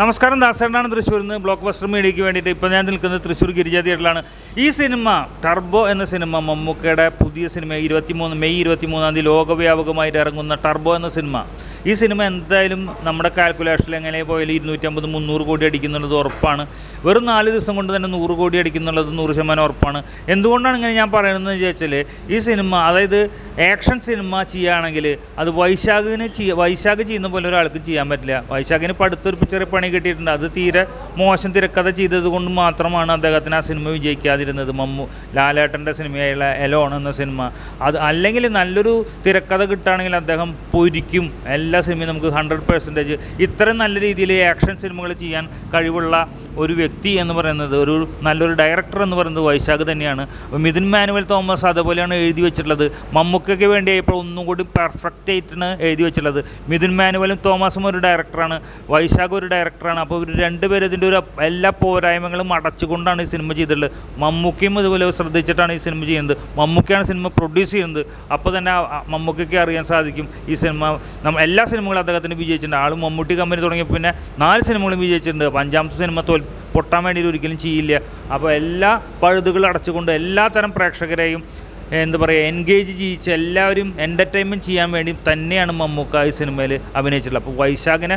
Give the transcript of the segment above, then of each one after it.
നമസ്കാരം ദാസേട്ടനാണ് തൃശ്ശൂരിൽ നിന്ന് ബ്ലോക്ക് ബസ്റ്റർ മീഡിയയ്ക്ക് വേണ്ടിയിട്ട് ഇപ്പോൾ ഞാൻ നിൽക്കുന്നത് തൃശ്ശൂർ ഗിരിജ ഈ സിനിമ ടർബോ എന്ന സിനിമ മമ്മൂക്കയുടെ പുതിയ സിനിമ ഇരുപത്തിമൂന്ന് മെയ് ഇരുപത്തിമൂന്നാം തീയതി ലോകവ്യാപകമായിട്ട് ഇറങ്ങുന്ന ടർബോ എന്ന സിനിമ. ഈ സിനിമ എന്തായാലും നമ്മുടെ കാൽക്കുലേഷനിൽ എങ്ങനെ പോയാലും ഇരുന്നൂറ്റമ്പത് മുന്നൂറ് കോടി അടിക്കുന്നുള്ളത് ഉറപ്പാണ്. വെറും നാല് ദിവസം കൊണ്ട് തന്നെ നൂറ് കോടി അടിക്കുന്നുള്ളത് നൂറ് ശതമാനം ഉറപ്പാണ്. എന്തുകൊണ്ടാണ് ഇങ്ങനെ ഞാൻ പറയുന്നത് ചോദിച്ചാൽ ഈ സിനിമ അതായത് ആക്ഷൻ സിനിമ ചെയ്യുകയാണെങ്കിൽ അത് വൈശാഖിന് ചെയ്യ വൈശാഖ് ചെയ്യുന്ന പോലെ ഒരാൾക്ക് ചെയ്യാൻ പറ്റില്ല. വൈശാഖിന് ഇപ്പോൾ അടുത്തൊരു ചെറിയ പണി കിട്ടിയിട്ടുണ്ട്. അത് തീരെ മോശം തിരക്കഥ ചെയ്തത് കൊണ്ട് മാത്രമാണ് അദ്ദേഹത്തിന് ആ സിനിമ വിജയിക്കാതിരുന്നത്. മമ്മു ലാലേട്ടന്റെ സിനിമയായുള്ള എലോൺ എന്ന സിനിമ. അത് അല്ലെങ്കിൽ നല്ലൊരു തിരക്കഥ കിട്ടുകയാണെങ്കിൽ അദ്ദേഹം പൊരിക്കും. എല്ലാ സിനിമയും നമുക്ക് ഹൺഡ്രഡ് പെർസെന്റേജ് ഇത്രയും നല്ല രീതിയിൽ ആക്ഷൻ സിനിമകൾ ചെയ്യാൻ കഴിവുള്ള ഒരു വ്യക്തി എന്ന് പറയുന്നത് ഒരു നല്ലൊരു ഡയറക്ടർ എന്ന് പറയുന്നത് വൈശാഖ് തന്നെയാണ്. മിഥുൻ മാനുവൽ തോമസ് അതുപോലെയാണ് എഴുതി വെച്ചിട്ടുള്ളത്. മമ്മൂക്കയ്ക്ക് വേണ്ടി ഇപ്പോൾ ഒന്നും കൂടി പെർഫെക്റ്റ് ആയിട്ടാണ് എഴുതി വെച്ചിട്ടുള്ളത്. മിഥുൻ മാനുവലും തോമസും ഒരു ഡയറക്ടറാണ് വൈശാഖ് ഒരു ഡയറക്ടറാണ് അപ്പോൾ ഇവർ രണ്ടുപേരും ഇതിന്റെ ഒരു എല്ലാ പോരായ്മകളും അടച്ചുകൊണ്ടാണ് ഈ സിനിമ ചെയ്തിട്ടുള്ളത്. മമ്മൂക്കയും ഇതുപോലെ ശ്രദ്ധിച്ചിട്ടാണ് ഈ സിനിമ ചെയ്യുന്നത്. മമ്മൂക്കയാണ് സിനിമ പ്രൊഡ്യൂസ് ചെയ്യുന്നത്. അപ്പോൾ തന്നെ മമ്മൂക്കയ്ക്ക് അറിയാൻ സാധിക്കും ഈ സിനിമ നമ്മൾ എല്ലാ സിനിമകളും അദ്ദേഹത്തിന് വിജയിച്ചിട്ടുണ്ട്. ആൾ മമ്മൂട്ടി കമ്പനി തുടങ്ങിയ പിന്നെ നാല് സിനിമകളും വിജയിച്ചിട്ടുണ്ട്. അപ്പോൾ അഞ്ചാമത്തെ സിനിമ തോൽ പൊട്ടാൻ വേണ്ടി ഒരിക്കലും ചെയ്യില്ല. അപ്പോൾ എല്ലാ പഴുതുകളും അടച്ചുകൊണ്ട് എല്ലാ തരം പ്രേക്ഷകരെയും എന്താ പറയുക എൻഗേജ് ചെയ്യിച്ച് എല്ലാവരും എന്റർടൈൻമെന്റ് ചെയ്യാൻ വേണ്ടി തന്നെയാണ് മമ്മൂക്ക ഈ സിനിമയിൽ അഭിനയിച്ചിട്ടുള്ളത്. അപ്പോൾ വൈശാഖിനെ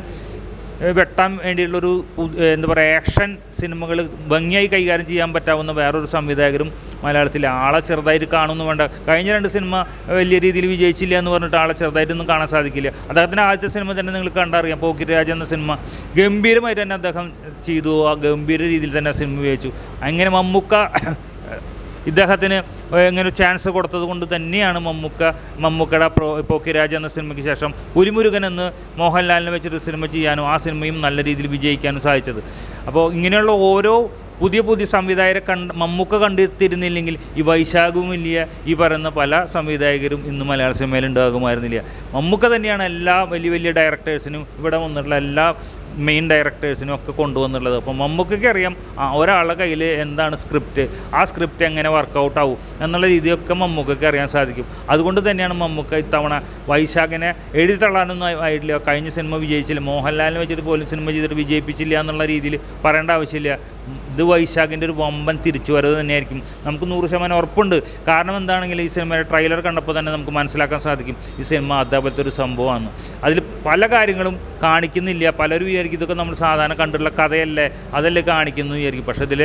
വെട്ടാൻ വേണ്ടിയുള്ളൊരു പു- എന്താ പറയുക ആക്ഷൻ സിനിമകൾ ഭംഗിയായി കൈകാര്യം ചെയ്യാൻ പറ്റാവുന്ന വേറൊരു സംവിധായകരും മലയാളത്തിൽ ആളെ ചെറുതായിട്ട് കാണുമെന്ന് വേണ്ട. കഴിഞ്ഞ രണ്ട് സിനിമ വലിയ രീതിയിൽ വിജയിച്ചില്ല എന്ന് പറഞ്ഞിട്ട് ആളെ ചെറുതായിട്ടൊന്നും കാണാൻ സാധിക്കില്ല. അദ്ദേഹത്തിന്റെ ആദ്യത്തെ സിനിമ തന്നെ നിങ്ങൾ കണ്ടറിയാം. പോക്കിറ്റ് രാജ എന്ന സിനിമ. ഗംഭീരമായിട്ട് തന്നെ അദ്ദേഹം ചെയ്തു. ആ ഗംഭീര രീതിയിൽ തന്നെ ആ സിനിമ വിജയിച്ചു. അങ്ങനെ മമ്മൂക്ക ഇദ്ദേഹത്തിന് ഇങ്ങനെ ചാൻസ് കൊടുത്തത് കൊണ്ട് തന്നെയാണ് മമ്മൂക്ക മമ്മൂക്കയുടെ പ്രോ പോക്കിരാജ് എന്ന സിനിമയ്ക്ക് ശേഷം ഒരുമുരുകൻ എന്ന് മോഹൻലാലിനെ വെച്ചൊരു സിനിമ ചെയ്യാനും ആ സിനിമയും നല്ല രീതിയിൽ വിജയിക്കാനും സാധിച്ചത്. അപ്പോൾ ഇങ്ങനെയുള്ള ഓരോ പുതിയ പുതിയ സംവിധായകരെ കണ്ട് മമ്മൂക്ക കണ്ടെത്തിയിരുന്നില്ലെങ്കിൽ ഈ വൈശാഖവും ഇല്ല ഈ പറയുന്ന പല സംവിധായകരും ഇന്ന് മലയാള സിനിമയിൽ ഉണ്ടാകുമായിരുന്നില്ല. മമ്മൂക്ക തന്നെയാണ് എല്ലാ വലിയ വലിയ ഡയറക്ടേഴ്സിനും ഇവിടെ വന്നിട്ടുള്ള എല്ലാ മെയിൻ ഡയറക്ടേഴ്സിനും ഒക്കെ കൊണ്ടുവന്നുള്ളത്. അപ്പോൾ മമ്മൂക്കൊക്കെ അറിയാം ഒരാളുടെ കയ്യിൽ എന്താണ് സ്ക്രിപ്റ്റ് ആ സ്ക്രിപ്റ്റ് എങ്ങനെ വർക്കൗട്ട് ആവും എന്നുള്ള രീതിയൊക്കെ മമ്മൂക്കൊക്കെ അറിയാൻ സാധിക്കും. അതുകൊണ്ട് തന്നെയാണ് മമ്മൂക്ക ഇത്തവണ വൈശാഖിനെ എഴുതി തള്ളാനൊന്നും ആയിട്ടില്ല. കഴിഞ്ഞ സിനിമ വിജയിച്ചില്ല. മോഹൻലാലിനെ വെച്ചിട്ട് പോലും സിനിമ ചെയ്തിട്ട് വിജയിപ്പിച്ചില്ല എന്നുള്ള രീതിയിൽ പറയേണ്ട ആവശ്യമില്ല. ഇത് വൈശാഖിന്റെ ഒരു വമ്പൻ തിരിച്ചുവരവ് തന്നെയായിരിക്കും. നമുക്ക് നൂറ് ശതമാനം ഉറപ്പുണ്ട്. കാരണം എന്താണെങ്കിൽ ഈ സിനിമയുടെ ട്രെയിലർ കണ്ടപ്പോൾ തന്നെ നമുക്ക് മനസ്സിലാക്കാൻ സാധിക്കും. ഈ സിനിമ അതേപോലത്തെ ഒരു സംഭവമാണ്. അതിൽ പല കാര്യങ്ങളും കാണിക്കുന്നില്ല. പലരും വിചാരിക്കും ഇതൊക്കെ നമ്മൾ സാധാരണ കണ്ടിട്ടുള്ള കഥയല്ലേ? അതല്ലേ കാണിക്കുന്നു വിചാരിക്കും. പക്ഷേ ഇതിൽ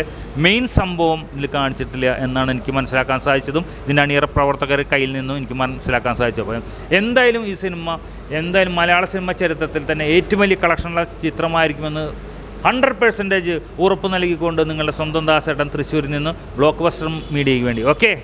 മെയിൻ സംഭവം ഇതിൽ കാണിച്ചിട്ടില്ല എന്നാണ് എനിക്ക് മനസ്സിലാക്കാൻ സാധിച്ചതും ഇതിന്റെ അണിയറ പ്രവർത്തകരുടെ കയ്യിൽ നിന്നും എനിക്ക് മനസ്സിലാക്കാൻ സാധിച്ചത് അപ്പോൾ എന്തായാലും ഈ സിനിമ എന്തായാലും മലയാള സിനിമ ചരിത്രത്തിൽ തന്നെ ഏറ്റവും വലിയ കളക്ഷനുള്ള ചിത്രമായിരിക്കുമെന്ന് ഹൺഡ്രഡ് പെർസെന്റേജ് ഉറപ്പ് നൽകിക്കൊണ്ട് നിങ്ങളുടെ സ്വന്തം ദാസേട്ടൻ തൃശ്ശൂരിൽ നിന്ന് ബ്ലോക്ക് ബസ്റ്റർ മീഡിയയ്ക്ക് വേണ്ടി. ഓക്കെ?